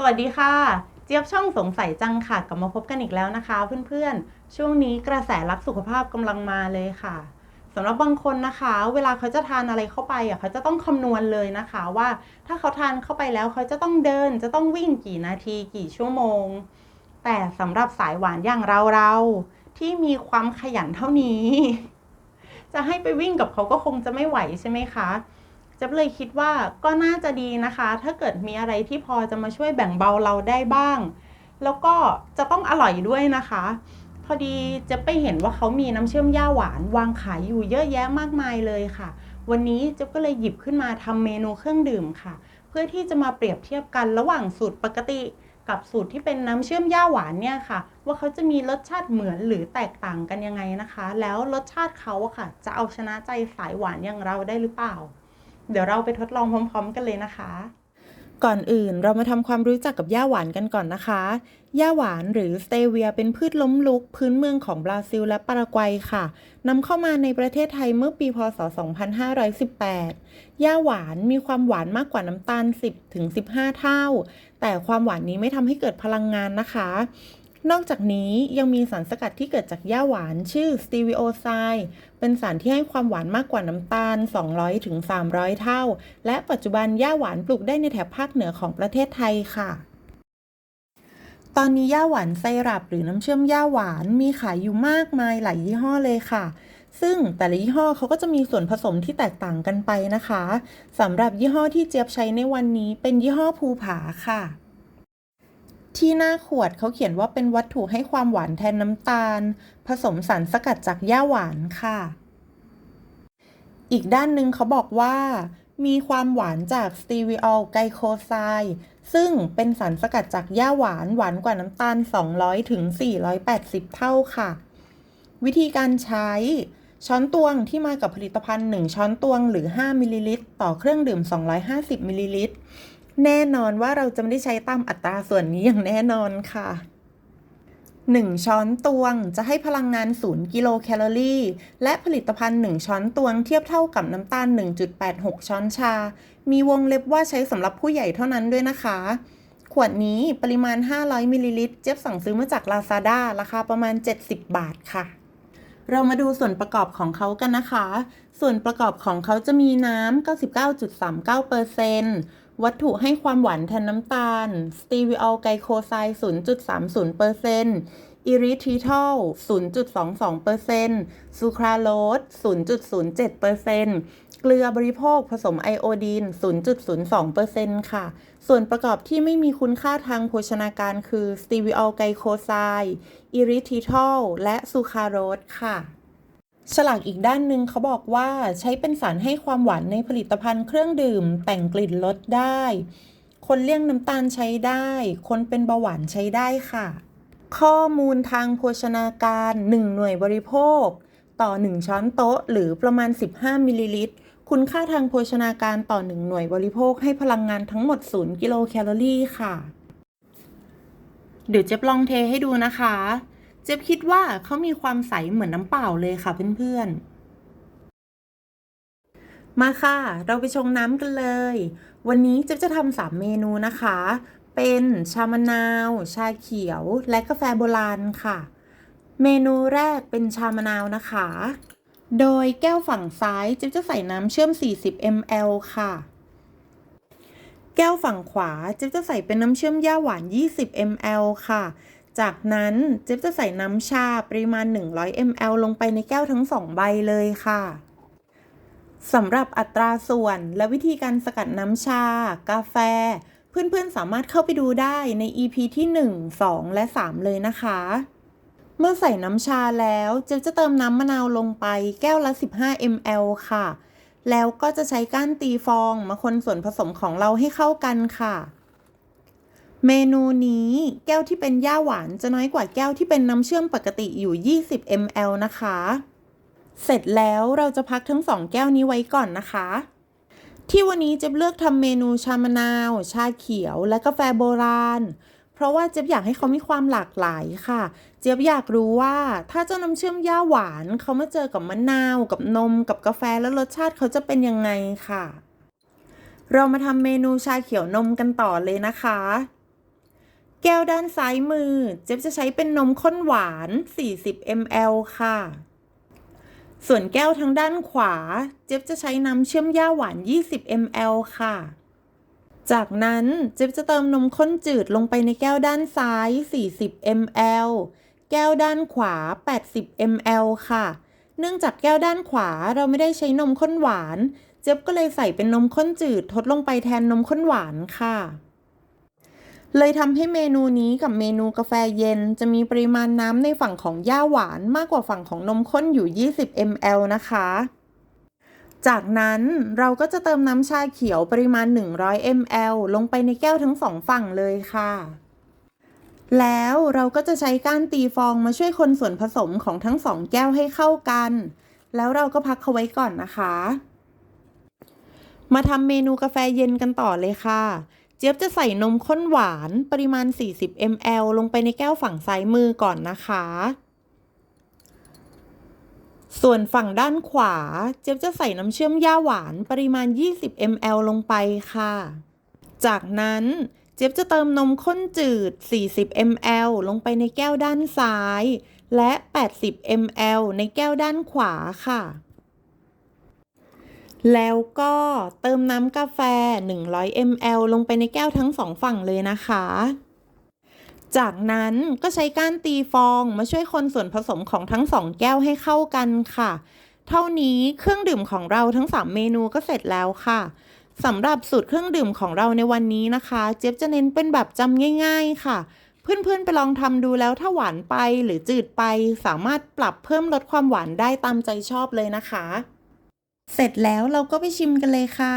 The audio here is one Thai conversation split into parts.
สวัสดีค่ะ เจี๊ยบช่องสงสัยจังค่ะกลับมาพบกันอีกแล้วนะคะ เพื่อนๆ ช่วงนี้กระแสรักสุขภาพกำลังมาเลยค่ะสำหรับบางคนนะคะ เวลาเขาจะทานอะไรเข้าไปอะเขาจะต้องคำนวณเลยนะคะว่า ถ้าเขาทานเข้าไปแล้วเขาจะต้องเดิน จะต้องวิ่งกี่นาทีกี่ชั่วโมง แต่สำหรับสายหวานอย่างเราเราๆที่มีความขยันเท่านี้ จะให้ไปวิ่งกับเขาก็คงจะไม่ไหวใช่ไหมคะ จะเลยคิดว่าก็น่าจะดีนะคะ ถ้าเกิดมีอะไรที่พอจะมาช่วยแบ่งเบาเราได้บ้าง แล้วก็จะต้องอร่อยด้วยนะคะ พอดีจะไปเห็นว่าเขามีน้ำเชื่อมย่าหวานวางขายอยู่เยอะแยะมากมายเลยค่ะ วันนี้เจะก็เลยหยิบขึ้นมาทำเมนูเครื่องดื่มค่ะ เพื่อที่จะมาเปรียบเทียบกันระหว่างสูตรปกติกับสูตรที่เป็นน้ำเชื่อมย่าหวานเนี่ยค่ะ ว่าเขาจะมีรสชาติเหมือนหรือแตกต่างกันยังไงนะคะ แล้วรสชาติเขาอะค่ะ จะเอาชนะใจสายหวานอย่างเราได้หรือเปล่า เดี๋ยวเราไปทดลองพร้อม ๆ กันเลยนะคะ ก่อนอื่นเรามาทำความรู้จักกับย่าหวานกันก่อนนะคะย่าหวานหรือสเตเวียเป็นพืชล้มลุก พื้นเมืองของบราซิลและปารากวัยค่ะนำเข้ามาในประเทศไทยเมื่อปีพศ 2518ย่าหวานมีความหวานมากกว่าน้ำตาล 10ถึง15 เท่า แต่ความหวานนี้ไม่ทำให้เกิดพลังงานนะคะ นอกจากนี้ยังมีสารสกัดที่เกิดจากย่าหวานชื่อสตีวิโอไซเป็นสารที่ให้ความหวานมากกว่าน้ำตาล 200ถึง300 เท่า และปัจจุบันย่าหวานปลูกได้ในแถบภาคเหนือของประเทศไทยค่ะตอนนี้ย่าหวานไซรัปหรือน้ำเชื่อมย่าหวานมีขายอยู่มากมายหลายยี่ห้อเลยค่ะ ซึ่งแต่ละยี่ห้อเขาก็จะมีส่วนผสมที่แตกต่างกันไปนะคะสำหรับยี่ห้อที่เจี๊ยบใช้ในวันนี้เป็นยี่ห้อภูผาค่ะ ที่หน้าขวดเขาเขียนว่าเป็นวัตถุให้ความหวานแทนน้ำตาล ผสมสารสกัดจากย่าหวานค่ะ อีกด้านหนึ่งเขาบอกว่า มีความหวานจากสตีวิออลไกโคไซซึ่งเป็นสารสกัดจากย่าหวานหวานกว่าน้ำตาล 200ถึง480 เท่าค่ะ วิธีการใช้ ช้อนตวงที่มากับผลิตภัณฑ์ 1 ช้อนตวงหรือ 5มิลลิลิตรต่อเครื่องดื่ม 250มิลลิลิตร แน่นอนว่าเราจะไม่ได้ใช้ตามอัตราส่วนนี้อย่างแน่นอนค่ะ 1 ช้อนตวงจะให้พลังงาน 0 กิโลแคลอรี่ และผลิตภัณฑ์ 1 ช้อนตวงเทียบเท่ากับน้ำตาล 1.86 ช้อนชา มีวงเล็บว่าใช้สำหรับผู้ใหญ่เท่านั้นด้วยนะคะ ขวดนี้ปริมาณ 500มิลลิลิตรเจี๊ยบสั่งซื้อมาจาก Lazada ราคาประมาณ 70 บาทค่ะเรามาดูส่วนประกอบของเขากันนะคะ ส่วนประกอบของเขาจะมีน้ำ 99.39% วัตถุให้ความหวานแทนน้ำตาล สตีวิออลไกโคไซด์0.30%อิริทิทอล0.22%ซูคราโลส0.07%เกลือบริโภคผสมไอโอดีน 0.02%ค่ะ ส่วนประกอบที่ไม่มีคุณค่าทางโภชนาการคือสตีวิออลไกโคไซด์อิริทิทอลและซูคราโรสค่ะ ฉลากอีกด้านหนึ่งเขาบอกว่าใช้เป็นสารให้ความหวานในผลิตภัณฑ์เครื่องดื่ม แต่งกลิ่นลดได้ คนเลี่ยงน้ำตาลใช้ได้ คนเป็นเบาหวานใช้ได้ค่ะ ข้อมูลทางโภชนาการ 1 หน่วยบริโภค ต่อ 1 ช้อนโต๊ะ หรือประมาณ 15 มิลลิลิตร คุณค่าทางโภชนาการต่อ 1 หน่วยบริโภคให้พลังงานทั้งหมด 0 กิโลแคลอรี่ค่ะ เดี๋ยวจ๊บลองเทให้ดูนะคะ เจ๊บคิดว่าเขามีความใสเหมือนน้ำเปล่าเลยค่ะเพื่อนๆ มาค่ะ เราไปชงน้ำกันเลย วันนี้เจ๊บจะทำสามเมนูนะคะ เป็นชามะนาว ชาเขียว และกาแฟโบราณค่ะ เมนูแรกเป็นชามะนาวนะคะ โดยแก้วฝั่งซ้ายเจ๊บจะใส่น้ำเชื่อม 40 ml ค่ะแก้วฝั่งขวาเจ๊บจะใส่เป็นน้ำเชื่อมย่าหวาน 20 ml ค่ะ จากนั้นเจ๊จะใส่น้ำชาปริมาณ 100 ml ลงไปในแก้วทั้งสองใบเลยค่ะสำหรับอัตราส่วนและวิธีการสกัดน้ำชา กาแฟ เพื่อนๆสามารถเข้าไปดูได้ใน EP ที่ 1 2 และ 3 เลยนะคะ เมื่อใส่น้ำชาแล้วเจ๊จะเติมน้ำมะนาวลงไปแก้วละ 15 ml ค่ะ แล้วก็จะใช้ก้านตีฟองมาคนส่วนผสมของเราให้เข้ากันค่ะ เมนูนี้แก้วที่เป็นย่าหวานจะน้อยกว่าแก้วที่เป็นน้ำเชื่อมปกติอยู่ 20 ml นะคะ เสร็จแล้วเราจะพักทั้งสองแก้วนี้ไว้ก่อนนะคะ ที่วันนี้เจ๊เลือกทำเมนูชามะนาว ชาเขียว และกาแฟโบราณ เพราะว่าเจ๊บอยากให้เขามีความหลากหลายค่ะ เจี๊ยบอยากรู้ว่าถ้าเจ้าน้ำเชื่อมย่าหวานเขามาเจอกับมะนาว กับนม กับกาแฟแล้วรสชาติเขาจะเป็นยังไงค่ะ เรามาทำเมนูชาเขียวนมกันต่อเลยนะคะ แก้วด้านซ้ายมือ เจ๊บจะใช้เป็นนมข้นหวาน 40 ml ค่ะ ส่วนแก้วทางด้านขวา เจ๊บจะใช้น้ำเชื่อมย่าหวาน 20 ml ค่ะ จากนั้นเจ๊บจะเติมนมข้นจืดลงไปในแก้วด้านซ้าย 40 ml แก้วด้านขวา 80 ml ค่ะ เนื่องจากแก้วด้านขวาเราไม่ได้ใช้นมข้นหวาน เจ๊บก็เลยใส่เป็นนมข้นจืดทดลงไปแทนนมข้นหวานค่ะ เลยทำให้เมนูนี้กับเมนูกาแฟเย็น จะมีปริมาณน้ำในฝั่งของย่าหวานมากกว่าฝั่งของนมข้นอยู่ 20 ml นะคะ จากนั้นเราก็จะเติมน้ำชาเขียวปริมาณ 100 ml ลงไปในแก้วทั้งสองฝั่งเลยค่ะ แล้วเราก็จะใช้ก้านตีฟองมาช่วยคนส่วนผสมของทั้งสองแก้วให้เข้ากัน แล้วเราก็พักเขาไว้ก่อนนะคะ มาทำเมนูกาแฟเย็นกันต่อเลยค่ะ เจี๊ยบจะใส่นมข้นหวานปริมาณ 40 ml ลงไปในแก้วฝั่งซ้ายมือก่อนนะคะ ส่วนฝั่งด้านขวา เจี๊ยบจะใส่น้ำเชื่อมย่าหวานปริมาณ 20 ml ลงไปค่ะ จากนั้นเจี๊ยบจะเติมนมข้นจืด 40 ml ลงไปในแก้วด้านซ้าย และ 80 ml ในแก้วด้านขวาค่ะ แล้วก็เติมน้ำกาแฟ 100 ml ลงไปในแก้วทั้งสองฝั่งเลยนะคะ จากนั้นก็ใช้ก้านตีฟองมาช่วยคนส่วนผสมของทั้งสองแก้วให้เข้ากันค่ะ เท่านี้เครื่องดื่มของเราทั้ง 3 เมนูก็เสร็จแล้วค่ะสำหรับสูตรเครื่องดื่มของเราในวันนี้นะคะ เจี๊บจะเน้นเป็นแบบจำง่าย ๆ ค่ะเพื่อนๆ ไปลองทำดูแล้วถ้าหวานไปหรือจืดไป สามารถปรับเพิ่มลดความหวานได้ตามใจชอบเลยนะคะ เสร็จแล้วเราก็ไปชิมกันเลยค่ะ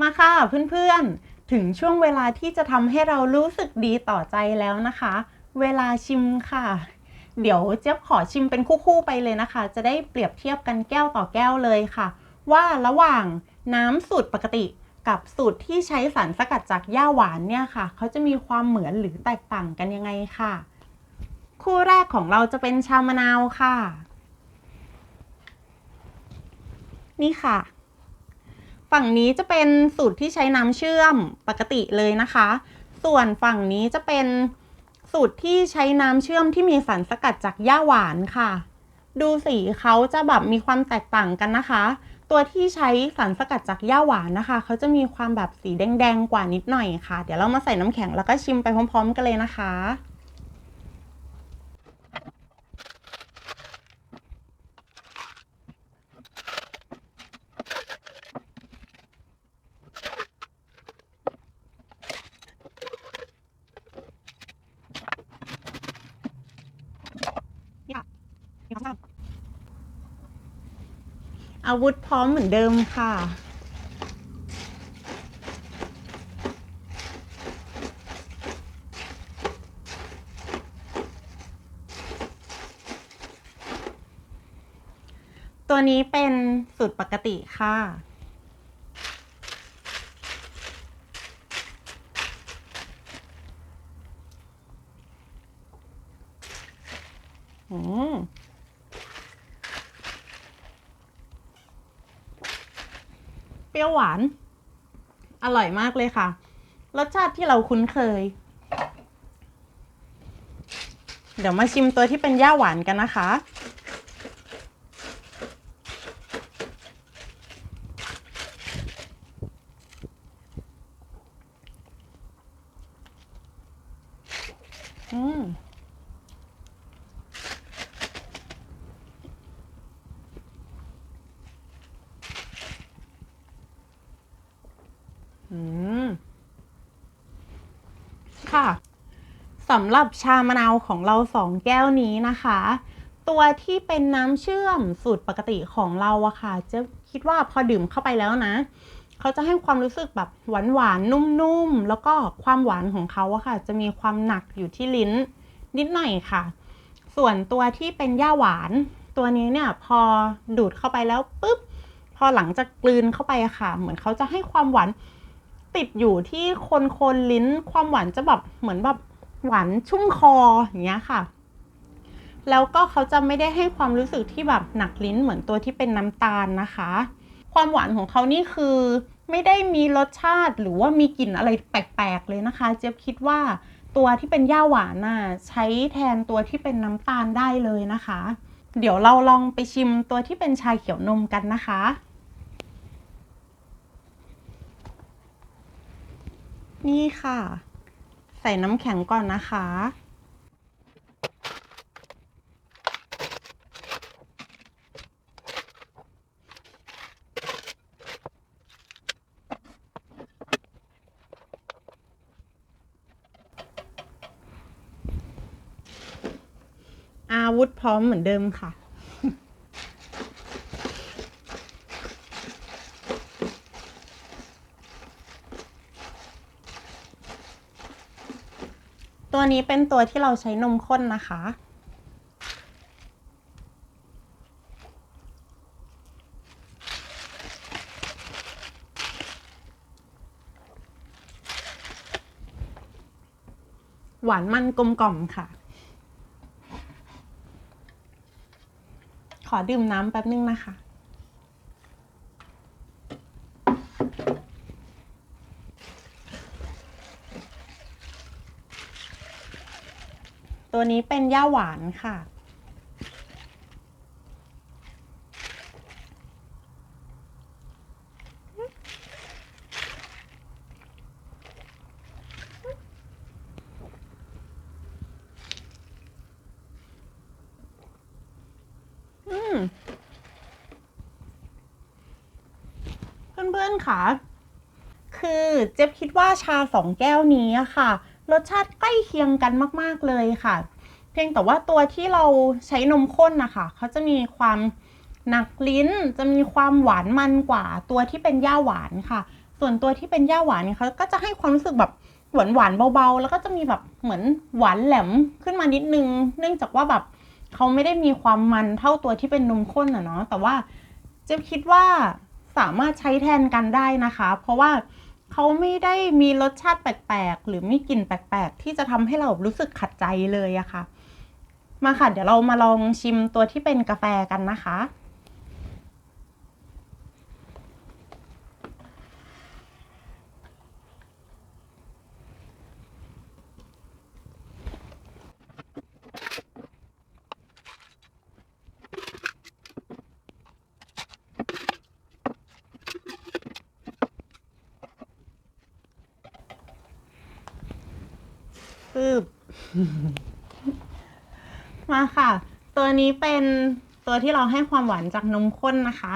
มาค่ะเพื่อนๆ ถึงช่วงเวลาที่จะทำให้เรารู้สึกดีต่อใจแล้วนะคะ เวลาชิมค่ะ เดี๋ยวเจี๊ยบขอชิมเป็นคู่ๆไปเลยนะคะ จะได้เปรียบเทียบกันแก้วต่อแก้วเลยค่ะ ว่าระหว่างน้ำสูตรปกติกับสูตรที่ใช้สารสกัดจากหญ้าหวานเนี่ยค่ะ เขาจะมีความเหมือนหรือแตกต่างกันยังไงค่ะ คู่แรกของเราจะเป็นชามะนาวค่ะ นี่ค่ะ ฝั่งนี้จะเป็นสูตรที่ใช้น้ำเชื่อมปกติเลยนะคะ ส่วนฝั่งนี้จะเป็นสูตรที่ใช้น้ำเชื่อมที่มีสารสกัดจากหญ้าหวานค่ะ ดูสีเขาจะแบบมีความแตกต่างกันนะคะ ตัวที่ใช้สารสกัดจากหญ้าหวานนะคะ เขาจะมีความแบบสีแดงๆกว่านิดหน่อยค่ะ เดี๋ยวเรามาใส่น้ำแข็งแล้วก็ชิมไปพร้อม ๆ กันเลยนะคะ อาวุธพร้อมเหมือนเดิมค่ะ ตัวนี้เป็นสูตรปกติค่ะ อืม เป รี้ยวหวาน อร่อยมากเลยค่ะ รสชาติที่เราคุ้นเคย เดี๋ยวมาชิมตัวที่เป็นย่าหวานกันนะคะ อืม อืม ค่ะสำหรับชามะนาวของเราสองแก้วนี้นะคะ ตัวที่เป็นน้ำเชื่อมสูตรปกติของเราอะค่ะ จะคิดว่าพอดื่มเข้าไปแล้วนะ เขาจะให้ความรู้สึกแบบหวานหวานนุ่มๆ แล้วก็ความหวานของเขาอะค่ะ จะมีความหนักอยู่ที่ลิ้นนิดหน่อยค่ะ ส่วนตัวที่เป็นย่าหวาน ตัวนี้เนี่ยพอดูดเข้าไปแล้วปุ๊บพอหลังจากกลืนเข้าไปอะค่ะ เหมือนเขาจะให้ความหวานติดอยู่ที่คนคนลิ้นความหวานจะแบบเหมือนแบบ หวานชุ่มคออย่างเงี้ยค่ะ แล้วก็เขาจะไม่ได้ให้ความรู้สึกที่แบบหนักลิ้นเหมือนตัวที่เป็นน้ำตาลนะคะ ความหวานของเขานี่คือไม่ได้มีรสชาติหรือว่ามีกลิ่นอะไรแปลกๆเลยนะคะ เจี๊ยบคิดว่าตัวที่เป็นย่าหวานน่ะใช้แทนตัวที่เป็นน้ำตาลได้เลยนะคะ เดี๋ยวเราลองไปชิมตัวที่เป็นชาเขียวนมกันนะคะ นี่ค่ะ ส่น้ำแข็งก่อนนะคะ อาวุธพร้อมเหมือนเดิมค่ะ ตัวนี้เป็นตัวที่เราใช้นมข้นนะคะ หวานมันกลมกล่อมค่ะ ขอดื่มน้ำแป๊บนึงนะคะ ตัวนี้เป็นย่าหวานค่ะ อืม เพื่อนๆค่ะ คือเจ๊บคิดว่าชาสองแก้วนี้อะค่ะ รสชาติใกล้เคียงกันมาก ๆ เลยค่ะ เพียงแต่ว่าตัวที่เราใช้นมข้นนะคะเขาจะมีความหนักลิ้นจะมีความหวานมันกว่า ตัวที่เป็นย่าหวานค่ะ ส่วนตัวที่เป็นย่าหวานเนี่ยเขาก็จะให้ความรู้สึกแบบหวานหวานเบาๆ แล้วก็จะมีแบบเหมือนหวานแหลมขึ้นมานิดนึง เนื่องจากว่าแบบเขาไม่ได้มีความมันเท่าตัวที่เป็นนมข้นอะเนาะแต่ว่าเจ๊คิดว่าสามารถใช้แทนกันได้นะคะ เพราะว่า เขาไม่ได้มีรสชาติแปลกๆ หรือมีกลิ่นแปลกๆ ที่จะทำให้เรารู้สึกขัดใจเลยอะค่ะ มาค่ะ เดี๋ยวเรามาลองชิมตัวที่เป็นกาแฟกันนะคะ ปึ๊บมาค่ะ ตัวนี้เป็นตัวที่เราให้ความหวานจากนมข้นนะคะ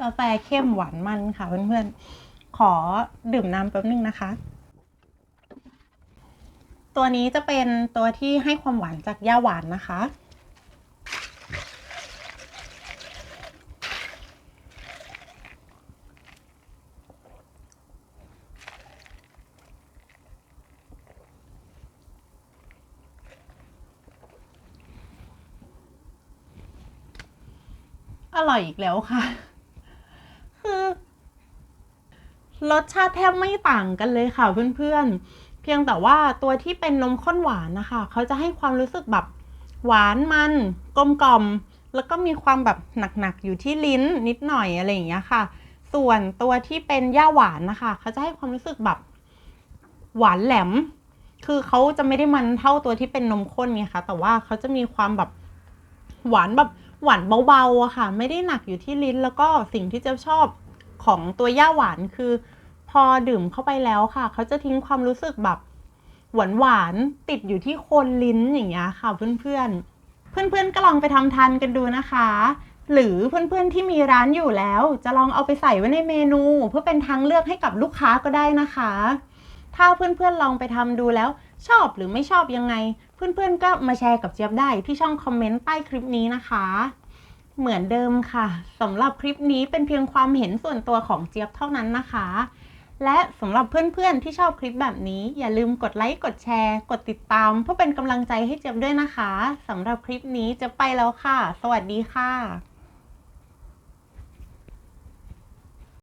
กาแฟเข้มหวานมันค่ะเพื่อนๆ ขอดื่มน้ำแป๊บนึงนะคะ ตัวนี้จะเป็นตัวที่ให้ความหวานจากย่าหวานนะคะ อร่อยอีกแล้วค่ะ คือ รสชาติแทบไม่ต่างกันเลยค่ะเพื่อนๆ เพียงแต่ว่าตัวที่เป็นนมข้นหวานนะคะ เขาจะให้ความรู้สึกแบบหวานมันกลมกล่อม แล้วก็มีความแบบหนักๆ อยู่ที่ลิ้นนิดหน่อยอะไรอย่างเงี้ยค่ะ ส่วนตัวที่เป็นย่าหวานนะคะ เขาจะให้ความรู้สึกแบบหวานแหลม คือเขาจะไม่ได้มันเท่าตัวที่เป็นนมข้นไงคะ แต่ว่าเขาจะมีความแบบหวานแบบหวานเบาๆอะค่ะ ไม่ได้หนักอยู่ที่ลิ้น แล้วก็สิ่งที่เจะชอบของตัวย่าหวานคือ พอดื่มเข้าไปแล้วค่ะ เขาจะทิ้งความรู้สึกแบบหวานหวานติดอยู่ที่โคนลิ้นอย่างเงี้ยค่ะเพื่อนๆ เพื่อนๆก็ลองไปทำทานกันดูนะคะ หรือเพื่อนๆที่มีร้านอยู่แล้ว จะลองเอาไปใส่ไว้ในเมนู เพื่อเป็นทางเลือกให้กับลูกค้าก็ได้นะคะ ถ้าเพื่อนๆลองไปทำดูแล้ว ชอบหรือไม่ชอบยังไง เพื่อนๆก็มาแชร์กับเจี๊ยบได้ที่ช่องคอมเมนต์ใต้คลิปนี้นะคะเหมือนเดิมค่ะสำหรับคลิปนี้เป็นเพียงความเห็นส่วนตัวของเจี๊ยบเท่านั้นนะคะ และสำหรับเพื่อนๆที่ชอบคลิปแบบนี้ อย่าลืมกดไลค์ กดแชร์ กดติดตาม เพื่อเป็นกำลังใจให้เจี๊ยบด้วยนะคะสำหรับคลิปนี้จะไปแล้วค่ะ สวัสดีค่ะ